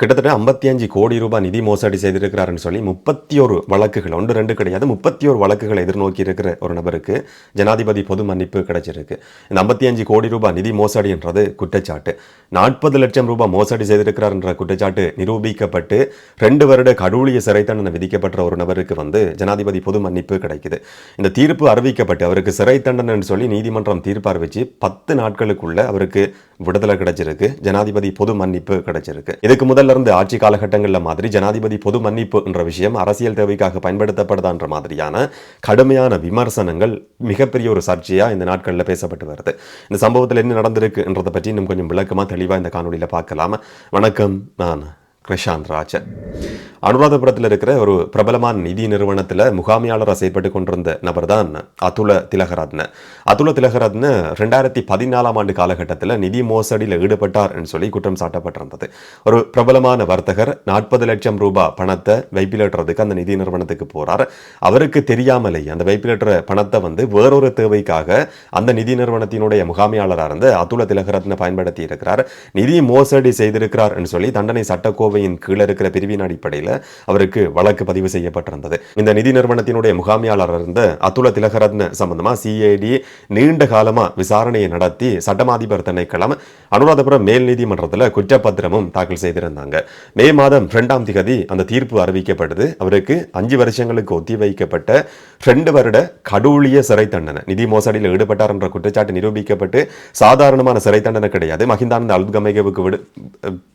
கிட்டத்தட்ட ஐம்பத்தி அஞ்சு கோடி ரூபாய் நிதி மோசடி செய்திருக்கிறாருன்னு சொல்லி முப்பத்தி ஒரு வழக்குகள் ஒன்று ரெண்டு கிடையாது முப்பத்தி ஒரு வழக்குகளை எதிர்நோக்கி இருக்கிற ஒரு நபருக்கு ஜனாதிபதி பொது மன்னிப்பு கிடைச்சிருக்கு. இந்த ஐம்பத்தி அஞ்சு கோடி ரூபாய் நிதி மோசடின்றது குற்றச்சாட்டு. நாற்பது லட்சம் ரூபாய் மோசடி செய்திருக்கிறார் என்ற குற்றச்சாட்டு நிரூபிக்கப்பட்டு ரெண்டு வருட கடூழிய சிறை தண்டனை விதிக்கப்பட்ட ஒரு நபருக்கு வந்து ஜனாதிபதி பொது மன்னிப்பு கிடைக்குது. இந்த தீர்ப்பு அறிவிக்கப்பட்டு அவருக்கு சிறை தண்டனைன்னு சொல்லி நீதிமன்றம் தீர்ப்பு அறிவிச்சு பத்து நாட்களுக்குள்ள அவருக்கு விடுதலை கிடைச்சிருக்கு. ஜனாதிபதி பொது மன்னிப்பு கிடைச்சிருக்கு. இதுக்கு முதல்ல தொடர்ந்து ஆட்சி காலகட்டங்களில் மாதிரி ஜனாதிபதி பொது மன்னிப்பு என்ற விஷயம் அரசியல் தேவைக்காக பயன்படுத்தப்படுதான்ற மாதிரியான கடுமையான விமர்சனங்கள் மிகப்பெரிய ஒரு சர்ச்சையாக இந்த நாட்களில் பேசப்பட்டு வருது. இந்த சம்பவத்தில் என்ன நடந்திருக்குன்றதை பற்றி இன்னும் கொஞ்சம் விளக்கமா தெளிவாக இந்த காணொலியில் பார்க்கலாம். வணக்கம் நான் கிருஷாந்த் ராஜன். அனுராதபுரத்தில் இருக்கிற ஒரு பிரபலமான நிதி நிறுவனத்தில் முகாமியாளராக செயல்பட்டு கொண்டிருந்த நபர் தான் அதுல திலகரத்ன அதுல திலகரத்ன ரெண்டாயிரத்தி பதினாலாம் ஆண்டு காலகட்டத்தில் நிதி மோசடியில் ஈடுபட்டார் என்று சொல்லி குற்றம் சாட்டப்பட்டிருந்தது. ஒரு பிரபலமான வர்த்தகர் நாற்பது லட்சம் ரூபாய் பணத்தை வைப்பிலேற்றுறதுக்கு அந்த நிதி நிறுவனத்துக்கு போறார். அவருக்கு தெரியாமலே அந்த வைப்பிலேற்ற பணத்தை வந்து வேறொரு தேவைக்காக அந்த நிதி நிறுவனத்தினுடைய முகாமியாளராக இருந்து அதுல திலகரத்ன பயன்படுத்தி இருக்கிறார். நிதி மோசடி செய்திருக்கிறார் என்று சொல்லி தண்டனை சட்டக்கோ கோவையின் கீழே இருக்கிற பிரிவின் அடிப்படையில் அவருக்கு வழக்கு பதிவு செய்யப்பட்டிருந்தது. இந்த நிதி நிறுவனத்தினுடைய முகாமியாளர் இருந்த அதுல திலகரத்ன சம்பந்தமா சிஐடி நீண்ட காலமா விசாரணையை நடத்தி சட்டமாதிபர் திணைக்களம் அனுராதபுரம் மேல் நீதிமன்றத்தில் குற்றப்பத்திரமும் தாக்கல் செய்திருந்தாங்க. மே மாதம் இரண்டாம் திகதி அந்த தீர்ப்பு அறிவிக்கப்பட்டது அவருக்கு அஞ்சு வருஷங்களுக்கு ஒத்தி வைக்கப்பட்ட ரெண்டு வருட கடூழிய சிறை தண்டனை நிதி மோசடியில் ஈடுபட்டார் என்ற குற்றச்சாட்டு நிரூபிக்கப்பட்டு சாதாரணமான சிறை தண்டனை கிடையாது. மஹிந்தானந்த அல்கமைகவுக்கு விடு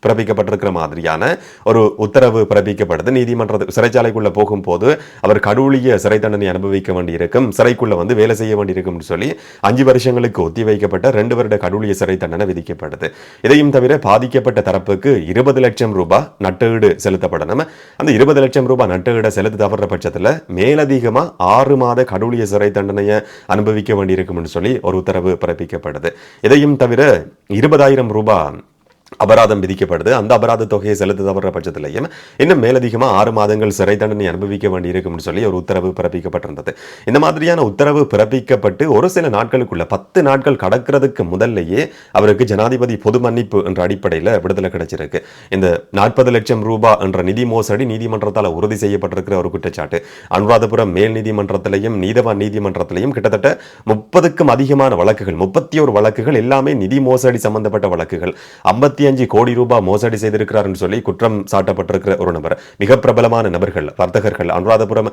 பிறப்பிக்கப்பட்டிருக்கிற மாதிரியான ஒரு உத்தரவு பிறப்பிக்கப்படுது. நீதிமன்ற சிறைச்சாலைக்குள்ள போகும்போது அவர் கடூழிய சிறை தண்டனை அனுபவிக்க வேண்டியிருக்கும் சிறைக்குள்ள வந்து வேலை செய்ய வேண்டியிருக்கும் சொல்லி அஞ்சு வருஷங்களுக்கு ஒத்தி வைக்கப்பட்ட ரெண்டு வருட கடவுளிய சிறை தண்டனை விதிக்கப்படுது. இதையும் தவிர பாதிக்கப்பட்ட தரப்புக்கு இருபது லட்சம் ரூபாய் நட்டஈடு செலுத்தப்படணும். அந்த இருபது லட்சம் ரூபாய் நட்டஈடை செலுத்த தவற பட்சத்தில் மேலதிகமா ஆறு மாத கடவுளிய சிறை தண்டனையை அனுபவிக்க வேண்டியிருக்கும்னு சொல்லி ஒரு உத்தரவு பிறப்பிக்கப்படுது. இதையும் தவிர இருபதாயிரம் ரூபாய் அபராதம் விதிக்கப்படுது. அந்த அபராத தொகையை செலுத்த தவற பட்சத்திலையும் இன்னும் மேலதிகமாக ஆறு மாதங்கள் சிறை தண்டனை அனுபவிக்க வேண்டியிருக்கும்னு சொல்லி ஒரு உத்தரவு பிறப்பிக்கப்பட்டிருந்தது. இந்த மாதிரியான உத்தரவு பிறப்பிக்கப்பட்டு ஒரு சில நாட்களுக்குள்ள பத்து நாட்கள் கடக்கிறதுக்கு முதல்லையே அவருக்கு ஜனாதிபதி பொது மன்னிப்பு என்ற அடிப்படையில் விடுதலை கிடைச்சிருக்கு. இந்த நாற்பது லட்சம் ரூபாய் என்ற நிதி மோசடி நீதிமன்றத்தால் உறுதி செய்யப்பட்டிருக்கிற ஒரு குற்றச்சாட்டு. அனுராதபுரம் மேல் நீதிமன்றத்திலையும் நீதவான் நீதிமன்றத்திலையும் கிட்டத்தட்ட முப்பதுக்கும் அதிகமான வழக்குகள் முப்பத்தி ஒரு வழக்குகள் எல்லாமே நிதி மோசடி சம்பந்தப்பட்ட வழக்குகள். ஐம்பத்தி அஞ்சு கோடி ரூபாய் மோசடி செய்திருக்கிறார்னு சொல்லி குற்றம் சாட்டப்பட்டிருக்கிற ஒரு நபர். மிக பிரபலமான நபர்கள் வர்த்தகர்கள் அனுராதபுரம்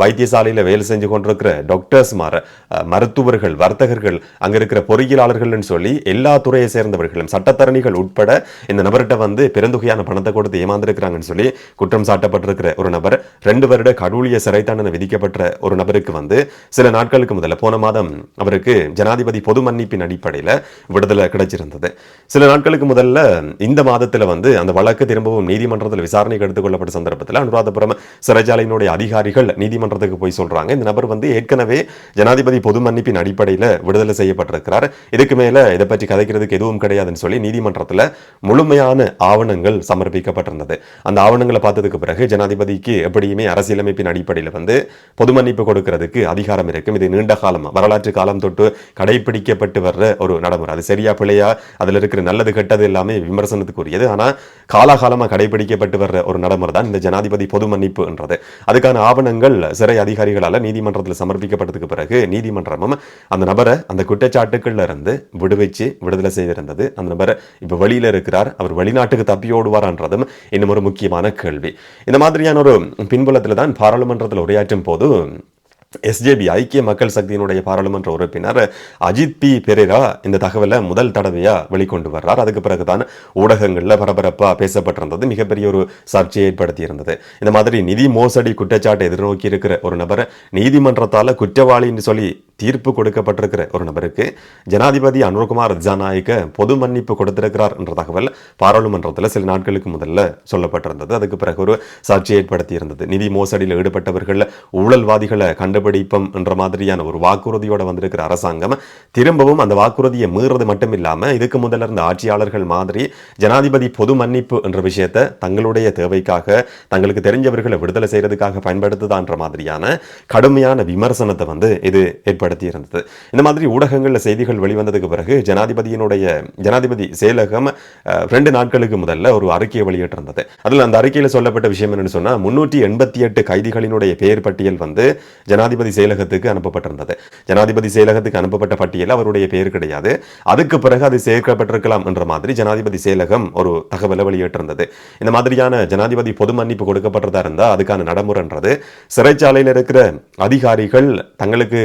வைத்தியசாலையில் வேலை செஞ்சு கொண்டிருக்கிற டாக்டர்ஸ் மாற மருத்துவர்கள் வர்த்தகர்கள் அங்க இருக்கிற பொறியியலாளர்கள்னு சொல்லி எல்லா துறையை சேர்ந்தவர்களும் சட்டத்தரணிகள் உட்பட இந்த நபர்கிட்ட வந்து பெருந்தொகையான பணத்தை கொடுத்து ஏமாந்திருக்கிறாங்கன்னு சொல்லி குற்றம் சாட்டப்பட்டிருக்கிற ஒரு நபர். ரெண்டு வருட கடூழிய சிறை தண்டனை விதிக்கப்பட்ட ஒரு நபருக்கு வந்து சில நாட்களுக்கு முதல்ல போன மாதம் அவருக்கு ஜனாதிபதி பொது மன்னிப்பின் அடிப்படையில் விடுதலை கிடைச்சிருந்தது. சில நாட்களுக்கு முதல்ல இந்த மாதத்தில் வந்து அந்த வழக்கு திரும்பவும் நீதிமன்றத்தில் விசாரணைக்கு எடுத்துக்கொள்ளப்பட்ட சந்தர்ப்பத்தில் அனுராதபுரம் சிறைச்சாலையினுடைய அதிகாரிகள் நீதிமன்றத்துக்கு போய் சொல்றாங்க. இந்த நபர் வந்து ஏற்கனவே ஜனாதிபதி பொது மன்னிப்பின் அடிப்படையில் விடுதலை செய்யப்பட்டிருக்கிறார். இதுக்கு மேல இதை பற்றி கதைக்கிறதுக்கு எதுவும் கிடையாதுன்னு சொல்லி நீதிமன்றத்தில் முழுமையான ஆவணங்கள் சமர்ப்பிக்கப்பட்டிருந்தது. அந்த ஆவணங்களை பார்த்ததுக்கு பிறகு ஜனாதிபதிக்கு எப்படியுமே அரசியலமைப்பின் அடிப்படையில் வந்து பொது மன்னிப்பு கொடுக்கிறதுக்கு அதிகாரம் இருக்கும். இது நீண்ட காலம் வரலாற்று காலம் தொட்டு கடைபிடிக்கப்பட்டு வர்ற ஒரு நடைமுறை. அது சரியா பிழையா அதுல இருக்கிற நல்லது கெட்டது இல்லாமல் எல்லாமே விமர்சனத்துக்குரியது. ஆனா காலாகாலமாக கடைபிடிக்கப்பட்டு வர்ற ஒரு நடைமுறை தான் இந்த ஜனாதிபதி பொது மன்னிப்புன்றது. அதுக்கான ஆவணங்கள் சிறை அதிகாரிகளால நீதிமன்றத்தில் சமர்ப்பிக்கப்பட்டதுக்கு பிறகு நீதிமன்றமும் அந்த நபரை அந்த குற்றச்சாட்டுக்கள்ல இருந்து விடுவிச்சு விடுதலை செய்திருந்தது. அந்த நபர் இப்போ வெளியில் இருக்கிறார். அவர் வெளிநாட்டுக்கு தப்பி ஓடுவார்ன்றதும் இன்னும் ஒரு முக்கியமான கேள்வி. இந்த மாதிரியான ஒரு பின்புலத்தில் தான் பாராளுமன்றத்தில் உரையாற்றும் போது எஸ்ஜேபி ஐக்கிய மக்கள் சக்தியினுடைய பாராளுமன்ற உறுப்பினர் அஜித் பி. பெரேரா இந்த தகவலை முதல் தடவையா வெளிக்கொண்டு வர்றார். அதுக்கு பிறகுதான் ஊடகங்களில் பரபரப்பா பேசப்பட்டிருந்தது. மிகப்பெரிய ஒரு சர்ச்சையை ஏற்படுத்தி இருந்தது இந்த மாதிரி நிதி மோசடி குற்றச்சாட்டை எதிர்நோக்கி இருக்கிற ஒரு நபர் நீதிமன்றத்தால் குற்றவாளின்னு சொல்லி தீர்ப்பு கொடுக்கப்பட்டிருக்கிற ஒரு நபருக்கு ஜனாதிபதி அனுர்குமார் ஜனநாயக பொது மன்னிப்பு கொடுத்திருக்கிறார் என்ற தகவல் பாராளுமன்றத்தில் சில நாட்களுக்கு முதல்ல சொல்லப்பட்டிருந்தது. அதுக்கு பிறகு ஒரு சர்ச்சை ஏற்படுத்தி இருந்தது நிதி மோசடியில் ஈடுபட்டவர்கள் ஊழல்வாதிகளை கண்டு கண்டுபிடிப்போம் என்ற மாதிரியான ஒரு வாக்குறுதியோட வந்திருக்கிற அரசாங்கம் திரும்பவும் அந்த வாக்குறுதியை மீறது மட்டும் இல்லாமல் இதுக்கு முதல்ல இருந்த ஆட்சியாளர்கள் மாதிரி ஜனாதிபதி பொது மன்னிப்பு என்ற விஷயத்தை தங்களுடைய தேவைக்காக தங்களுக்கு தெரிஞ்சவர்களை விடுதலை செய்யறதுக்காக பயன்படுத்துதான்ற மாதிரியான கடுமையான விமர்சனத்தை வந்து இது ஏற்படுத்தி இருந்தது இந்த மாதிரி ஊடகங்களில் செய்திகள் வெளிவந்ததுக்கு பிறகு ஜனாதிபதியினுடைய ஜனாதிபதி செயலகம் ரெண்டு நாட்களுக்கு முதல்ல ஒரு அறிக்கையை வெளியிட்டிருந்தது. அதில் அந்த அறிக்கையில் சொல்லப்பட்ட விஷயம் என்னன்னு சொன்னால் முன்னூற்றி எண்பத்தி எட்டு கைதிகளினுடைய பெயர் பட்டியல் வந்து ஜனாதிபதி ஜனாதிபதி செயலகத்துக்கு அனுப்பப்பட்டிருந்தது. ஜனாதிபதி செயலகத்துக்கு அனுப்பப்பட்ட பட்டியல் அவருடைய பெயர் கிடையாது. அதுக்கு பிறகு அது சேர்க்கப்பட்டிருக்கலாம் என்ற மாதிரி ஜனாதிபதி செயலகம் ஒரு தகவலை வெளியிட்டிருந்தது. இந்த மாதிரியான ஜனாதிபதி பொது மன்னிப்பு கொடுக்கப்பட்டதா இருந்தால் அதுக்கான நடைமுறைன்றது. சிறைச்சாலையில் இருக்கிற அதிகாரிகள் தங்களுக்கு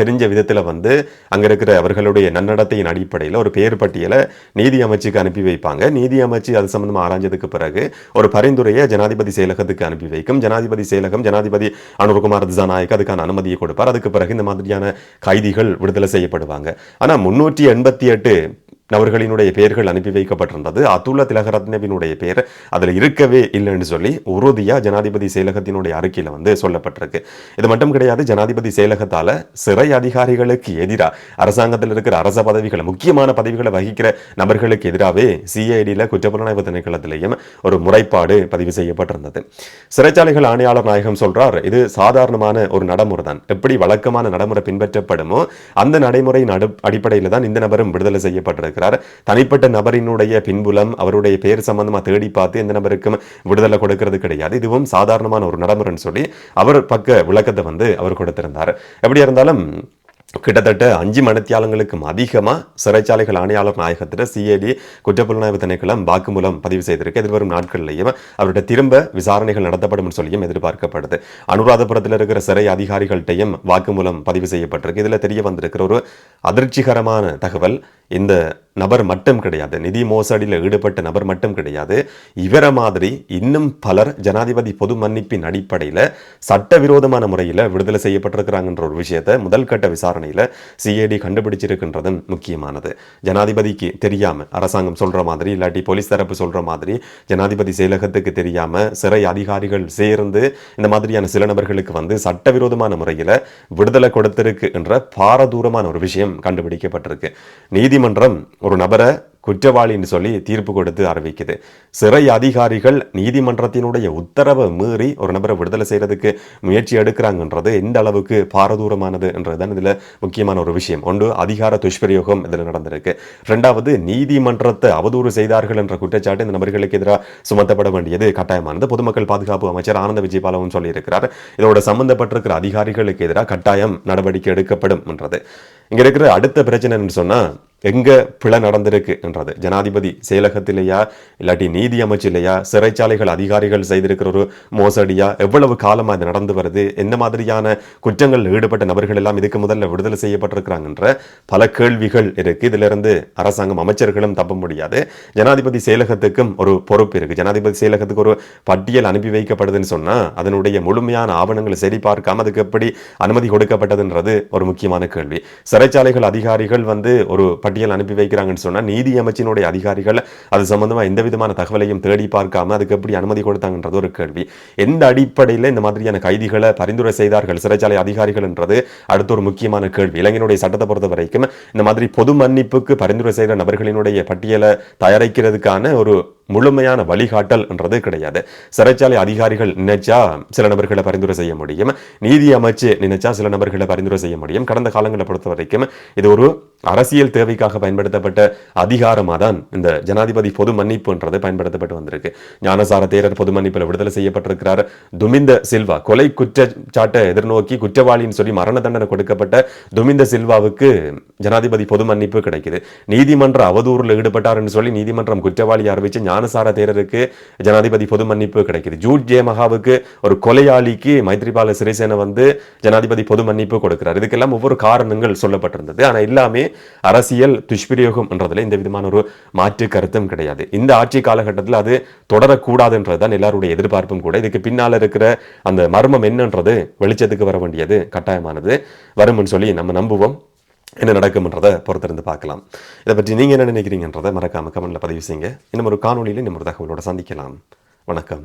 தெரிஞ்ச விதத்தில் வந்து அங்கே இருக்கிற அவர்களுடைய நன்னடத்தையின் அடிப்படையில் ஒரு பெயர் பட்டியலை நீதி அமைச்சுக்கு அனுப்பி வைப்பாங்க. நீதி அமைச்சு அது சம்பந்தமாக ஆராய்ஞ்சதுக்கு பிறகு ஒரு பரிந்துரையை ஜனாதிபதி செயலகத்துக்கு அனுப்பி வைக்கும். ஜனாதிபதி செயலகம் ஜனாதிபதி அனுர்குமார் திசாநாயக் அதுக்கான அனுமதியை கொடுப்பார். அதுக்கு பிறகு இந்த மாதிரியான கைதிகள் விடுதலை செய்யப்படுவாங்க. ஆனால் முன்னூற்றி எண்பத்தி எட்டு நபர்களினுடைய பெயர்கள் அனுப்பி வைக்கப்பட்டிருந்தது. அதுல திலகரத்னவினுடைய பெயர் அதில் இருக்கவே இல்லைன்னு சொல்லி உறுதியா ஜனாதிபதி செயலகத்தினுடைய அறிக்கையில வந்து சொல்லப்பட்டிருக்கு. இது மட்டும் கிடையாது ஜனாதிபதி செயலகத்தால சிறை அதிகாரிகளுக்கு எதிராக அரசாங்கத்தில் இருக்கிற அரச பதவிகளை முக்கியமான பதவிகளை வகிக்கிற நபர்களுக்கு எதிராகவே சிஐடியில் குற்றப்புலனாய்வு திணைக்களத்திலையும் ஒரு முறைப்பாடு பதிவு செய்யப்பட்டிருந்தது. சிறைச்சாலைகள் ஆணையாளர் நாயகம் சொல்றார் இது சாதாரணமான ஒரு நடைமுறை தான் எப்படி வழக்கமான நடைமுறை பின்பற்றப்படுமோ அந்த நடைமுறையின் அடிப்படையில் தான் இந்த நபரும் விடுதலை செய்யப்பட்டிருக்கு. இருக்கிறார் தனிப்பட்ட நபரினுடைய பின்புலம் அவருடைய பெயர் சம்பந்தமாக தேடி பார்த்து எந்த நபருக்கும் விடுதலை கொடுக்கிறது கிடையாது. இதுவும் சாதாரணமான ஒரு நடைமுறைன்னு சொல்லி அவர் பக்க விளக்கத்தை வந்து அவர் கொடுத்திருந்தார். எப்படி இருந்தாலும் கிட்டத்தட்ட அஞ்சு மணித்தியாலங்களுக்கும் அதிகமாக சிறைச்சாலைகள் ஆணையாளர் நாயகத்தில் சிஐடி குற்றப்புலனாய்வு திணைக்களம் வாக்குமூலம் பதிவு செய்திருக்கு. எதிர்வரும் நாட்களிலேயும் அவருடைய திரும்ப விசாரணைகள் நடத்தப்படும் சொல்லியும் எதிர்பார்க்கப்படுது. அனுராதபுரத்தில் இருக்கிற சிறை அதிகாரிகள்கிட்டையும் வாக்குமூலம் பதிவு செய்யப்பட்டிருக்கு. இதில் தெரிய வந்திருக்கிற ஒரு அதிர்ச்சிகரமான தகவல் இந்த நபர் மட்டும் கிடையாது. நிதி மோசடியில் ஈடுபட்ட நபர் மட்டும் கிடையாது. இவரை மாதிரி இன்னும் பலர் ஜனாதிபதி பொது மன்னிப்பின் அடிப்படையில் சட்டவிரோதமான முறையில் விடுதலை செய்யப்பட்டிருக்கிறாங்கன்ற ஒரு விஷயத்தை முதல் கட்ட விசாரணையில் சிஐடி கண்டுபிடிச்சிருக்கின்றதும் முக்கியமானது. ஜனாதிபதிக்கு தெரியாமல் அரசாங்கம் சொல்கிற மாதிரி இல்லாட்டி போலீஸ் தரப்பு சொல்கிற மாதிரி ஜனாதிபதி செயலகத்துக்கு தெரியாமல் சிறை அதிகாரிகள் சேர்ந்து இந்த மாதிரியான சில நபர்களுக்கு வந்து சட்டவிரோதமான முறையில் விடுதலை கொடுத்திருக்கு என்ற பாரதூரமான ஒரு விஷயம் கண்டுபிடிக்கப்பட்டிருக்கு. நீதிமன்றம் ஒரு நபரை குற்றவாளின்னு சொல்லி தீர்ப்பு கொடுத்து அறிவிக்குது. சிறை அதிகாரிகள் நீதிமன்றத்தினுடைய உத்தரவை மீறி ஒரு நபரை விடுதலை செய்கிறதுக்கு முயற்சி எடுக்கிறாங்கன்றது எந்த அளவுக்கு பாரதூரமானது என்றதுதான் இதில் முக்கியமான ஒரு விஷயம். ஒன்று அதிகார துஷ்பிரயோகம் இதில் நடந்திருக்கு. ரெண்டாவது நீதிமன்றத்தை அவதூறு செய்தார்கள் என்ற குற்றச்சாட்டு இந்த நபர்களுக்கு எதிராக சுமத்தப்பட வேண்டியது கட்டாயமானது. பொதுமக்கள் பாதுகாப்பு அமைச்சர் ஆனந்த விஜயபாலவும் சொல்லியிருக்கிறார். இதோட சம்பந்தப்பட்டிருக்கிற அதிகாரிகளுக்கு எதிராக கட்டாயம் நடவடிக்கை எடுக்கப்படும் என்றது. இங்கே இருக்கிற அடுத்த பிரச்சனைன்னு சொன்னால் எங்கே பிழை நடந்திருக்கு இருக்கின்றது ஜனாதிபதி செயலகத்திலேயா இல்லாட்டி நீதி அமைச்சிலேயா சிறைச்சாலைகள் அதிகாரிகள் செய்திருக்கிற ஒரு மோசடியா எவ்வளவு காலமாக இது நடந்து வருது எந்த மாதிரியான குற்றங்கள் ஈடுபட்ட நபர்கள் எல்லாம் இதுக்கு முதல்ல விடுதலை செய்யப்பட்டிருக்கிறாங்கன்ற பல கேள்விகள் இருக்கு. இதிலிருந்து அரசாங்கம் அமைச்சர்களும் தப்ப முடியாது. ஜனாதிபதி செயலகத்துக்கும் ஒரு பொறுப்பு இருக்கு. ஜனாதிபதி செயலகத்துக்கு ஒரு பட்டியல் அனுப்பி வைக்கப்படுதுன்னு சொன்னா அதனுடைய முழுமையான ஆவணங்களை சரி பார்க்காம அதுக்கு எப்படி அனுமதி கொடுக்கப்பட்டதுன்றது ஒரு முக்கியமான கேள்வி. சிறைச்சாலைகள் அதிகாரிகள் வந்து ஒரு பட்டியல் அனுப்பி வைக்கிறாங்கன்னு சொன்னா நீதி அமைச்சினுடைய அதிகாரிகள் அது சம்பந்தமாக எந்த விதமான தகவலையும் தேடி பார்க்காம அதுக்கு எப்படி அனுமதி கொடுத்தாங்கன்றது ஒரு கேள்வி. எந்த அடிப்படையில் இந்த மாதிரியான கைதிகளை பரிந்துரை செய்தார்கள் சிறைச்சாலை அதிகாரிகள் என்றது அடுத்த ஒரு முக்கியமான கேள்வி. இளைஞனுடைய சட்டத்தை பொறுத்த வரைக்கும் இந்த மாதிரி பொது மன்னிப்புக்கு பரிந்துரை செய்த நபர்களினுடைய பட்டியலை தயாரிக்கிறதுக்கான ஒரு முழுமையான வழிகாட்டல் என்றது கிடையாது. சிறைச்சாலை அதிகாரிகள் நினைச்சா சில நபர்களை பரிந்துரை செய்ய முடியும். நீதி அமைச்சு நினைச்சா சில நபர்களை பரிந்துரை செய்ய முடியும். கடந்த காலங்களை பொறுத்த வரைக்கும் இது ஒரு அரசியல் தேவைக்காக பயன்படுத்தப்பட்ட அதிகாரமாக தான் இந்த ஜனாதிபதி பொது மன்னிப்புன்றது பயன்படுத்தப்பட்டு வந்திருக்கு. ஞானசார தேரர் பொது மன்னிப்பில் விடுதலை செய்யப்பட்டிருக்கிறார். துமிந்த சில்வா கொலை குற்றச்சாட்டை எதிர்நோக்கி குற்றவாளின்னு சொல்லி மரண தண்டனை கொடுக்கப்பட்ட துமிந்த சில்வாவுக்கு ஜனாதிபதி பொது மன்னிப்பு கிடைக்குது. நீதிமன்ற அவதூறில் ஈடுபட்டார்னு சொல்லி நீதிமன்றம் குற்றவாளி அறிவிச்சு ஞானசார தேரருக்கு ஜனாதிபதி பொது மன்னிப்பு கிடைக்குது. ஜூட் ஜே மகாவுக்கு ஒரு கொலையாளிக்கு மைத்ரிபால சிறிசேன வந்து ஜனாதிபதி பொது மன்னிப்பு கொடுக்கிறார். இதுக்கெல்லாம் ஒவ்வொரு காரணங்கள் சொல்லப்பட்டிருந்தது. ஆனால் எல்லாமே அரசியல் துஷ்பிரயோகம் என்றதுல இந்த விதமான ஒரு மாற்று கருத்தும் கிடையாது. இந்த ஆட்சி காலகட்டத்தில் அது தொடரக்கூடாதுன்றது தான் எல்லாருடைய எதிர்பார்ப்பும் கூட. இதுக்கு பின்னால் இருக்கிற அந்த மர்மம் என்னன்றது வெளிச்சத்துக்கு வர வேண்டியது கட்டாயமானது. வரும்னு சொல்லி நம்ம நம்புவோம். என்ன நடக்கும்ன்றதை பொறுத்திருந்து பார்க்கலாம். இதை பற்றி நீங்கள் என்ன நினைக்கிறீங்கன்றதை மறக்காமல் கமெண்டில் பதிவு செய்யுங்க. இன்னும் ஒரு காணொலியில் இன்னும் ஒரு தகவலோட சந்திக்கலாம். வணக்கம்.